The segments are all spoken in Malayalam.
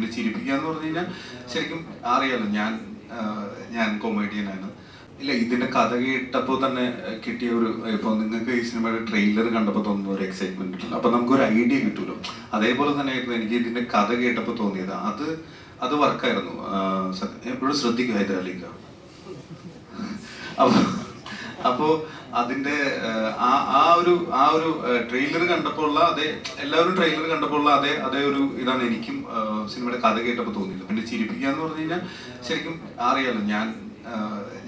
പിന്നെ ചിരിപ്പിക്കുക എന്ന് പറഞ്ഞു കഴിഞ്ഞാൽ ശരിക്കും അറിയാലോ ഞാൻ ഞാൻ ഞാൻ കൊമേഡിയനാണ് ഇല്ല ഇതിന്റെ കഥ കേട്ടപ്പോൾ തന്നെ കിട്ടിയ ഒരു ഇപ്പൊ നിങ്ങൾക്ക് ഈ സിനിമയുടെ ട്രെയിലർ കണ്ടപ്പോൾ തോന്നുന്ന ഒരു എക്സൈറ്റ്മെന്റ് കിട്ടില്ല അപ്പൊ നമുക്ക് ഒരു ഐഡിയ കിട്ടുമല്ലോ അതേപോലെ തന്നെ ആയിരുന്നു എനിക്ക് ഇതിന്റെ കഥ കേട്ടപ്പോൾ തോന്നിയത്. അത് അത് വർക്കായിരുന്നു എപ്പോഴും ശ്രദ്ധിക്കും ഹൈദരാലിക്ക. അപ്പൊ അപ്പോ അതിന്റെ ആ ആ ഒരു ആ ഒരു ട്രെയിലർ കണ്ടപ്പോൾ ഉള്ള അതേ എല്ലാവരും ട്രെയിലർ കണ്ടപ്പോൾ ഉള്ള അതേ അതേ ഒരു ഇതാണ് എനിക്കും സിനിമയുടെ കഥ കേട്ടപ്പോൾ തോന്നിയില്ല പിന്നെ ചിരിപ്പിക്കുക എന്ന് പറഞ്ഞു കഴിഞ്ഞാൽ ശരിക്കും അറിയാലോ ഞാൻ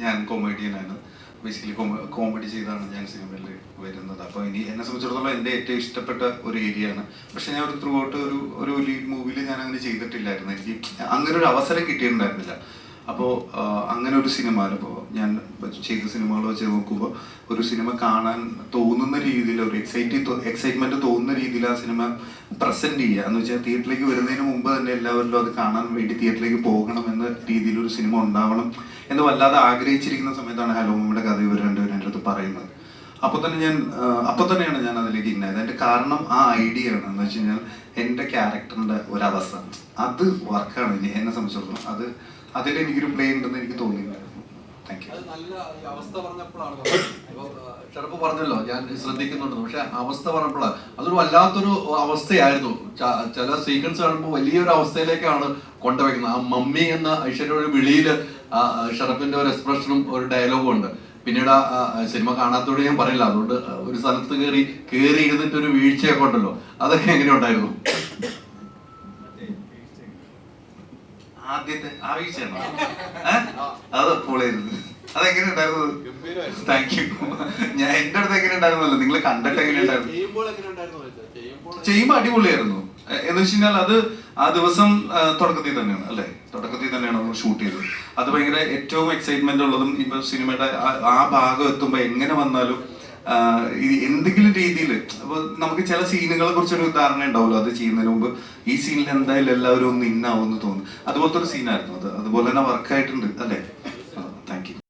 ഞാൻ കൊമേഡിയനാണ് ബേസിക്കലി കോമഡി ചെയ്താണ് ഞാൻ സിനിമയിൽ വരുന്നത്. അപ്പോൾ ഇനി എന്നെ സംബന്ധിച്ചിടത്തോളം എന്റെ ഏറ്റവും ഇഷ്ടപ്പെട്ട ഒരു ഏരിയ ആണ്. പക്ഷെ ഞാൻ ഒരു ത്രൂ ഔട്ട് ഒരു ഒരു ലീഡ് മൂവിയിൽ ഞാൻ അങ്ങനെ ചെയ്തിട്ടില്ലായിരുന്നു. എനിക്ക് അങ്ങനെ ഒരു അവസരം കിട്ടിയിട്ടുണ്ടായിരുന്നില്ല. അപ്പോൾ അങ്ങനെ ഒരു സിനിമ ഇപ്പോൾ ഞാൻ ചെയ്ത സിനിമകൾ വെച്ച് നോക്കുമ്പോൾ ഒരു സിനിമ കാണാൻ തോന്നുന്ന രീതിയിൽ ഒരു എക്സൈറ്റി എക്സൈറ്റ്മെന്റ് തോന്നുന്ന രീതിയിൽ ആ സിനിമ പ്രസന്റ് ചെയ്യുക. എന്ന് വെച്ചാൽ തിയേറ്ററിലേക്ക് വരുന്നതിന് മുമ്പ് തന്നെ എല്ലാവരിലും അത് കാണാൻ വേണ്ടി തിയേറ്ററിലേക്ക് പോകണം എന്ന രീതിയിൽ ഒരു സിനിമ ഉണ്ടാവണം എന്ന് വല്ലാതെ ആഗ്രഹിച്ചിരിക്കുന്ന സമയത്താണ് ഹലോ മമ്മയുടെ കഥ ഇവർ രണ്ടുപേരും എന്റെ അടുത്ത് പറയുന്നത്. അപ്പൊ തന്നെ ഞാൻ അപ്പൊ തന്നെയാണ് ഞാൻ അതിലേക്ക് ഇന്നായത് അതിന്റെ കാരണം ആ ഐഡിയ ആണ്. എന്ന് വെച്ച് കഴിഞ്ഞാൽ എന്റെ ക്യാരക്ടറിന്റെ ഒരവസ്ഥ. അത് വർക്കാണ് ഇനി എന്നെ സംബന്ധിച്ചിടത്തോളം അത് അതിൽ എനിക്കൊരു പ്ലേ ഉണ്ടെന്ന് എനിക്ക് തോന്നി അത് നല്ല അവസ്ഥ പറഞ്ഞപ്പോഴാണ് പറഞ്ഞല്ലോ ഞാൻ ശ്രദ്ധിക്കുന്നുണ്ട്. പക്ഷെ അവസ്ഥ പറഞ്ഞപ്പോഴാണ് അതൊരു വല്ലാത്തൊരു അവസ്ഥയായിരുന്നു. ചില സീക്വൻസ് കാണുമ്പോൾ വലിയൊരു അവസ്ഥയിലേക്കാണ് കൊണ്ടുവയ്ക്കുന്നത് ആ മമ്മി എന്ന ഐശ്വര്യ വിളിയിൽ വിളിയിൽ ഷറഫിന്റെ ഒരു എക്സ്പ്രഷനും ഒരു ഡയലോഗും ഉണ്ട്. പിന്നീട് ആ സിനിമ കാണാത്തോട് ഞാൻ പറയില്ല. അതുകൊണ്ട് ഒരു സ്ഥലത്ത് കയറി കയറി ഇരുന്നിട്ട് ഒരു വീഴ്ചയൊക്കെ ഉണ്ടല്ലോ. അതൊക്കെ എങ്ങനെ ഉണ്ടായിരുന്നു? ആദ്യത്തെ ആ വീഴ്ചയാണോ? അത് പൊളിയായിരുന്നു. അതെങ്ങനെ ഉണ്ടായിരുന്നു താങ്ക് യു ഞാൻ എന്റെ അടുത്ത് എങ്ങനെ ഉണ്ടായിരുന്നല്ലോ? നിങ്ങൾ കണ്ടിട്ട് എങ്ങനെ ഉണ്ടായിരുന്നു? ചെയ്യുമ്പോൾ അടിപൊളിയായിരുന്നു. എന്ന് വെച്ച് കഴിഞ്ഞാൽ അത് ആ ദിവസം തുടക്കത്തിൽ തന്നെയാണ് അല്ലെ? തുടക്കത്തിൽ തന്നെയാണ് നമ്മൾ ഷൂട്ട് ചെയ്തത്. അത് ഭയങ്കര ഏറ്റവും എക്സൈറ്റ്മെന്റ് ഉള്ളതും ഇപ്പൊ സിനിമയുടെ ആ- ഭാഗം എത്തുമ്പോൾ എങ്ങനെ വന്നാലും എന്തെങ്കിലും രീതിയിൽ അപ്പൊ നമുക്ക് ചില സീനുകളെ കുറിച്ചൊരു ധാരണ ഉണ്ടാവുമല്ലോ അത് ചെയ്യുന്നതിന് മുമ്പ്. ഈ സീനിൽ എന്തായാലും എല്ലാവരും ഒന്ന് ഇന്നാവും എന്ന് തോന്നുന്നു. അതുപോലത്തെ ഒരു സീനായിരുന്നു അത്. അതുപോലെ തന്നെ വർക്കായിട്ടുണ്ട് അല്ലേ?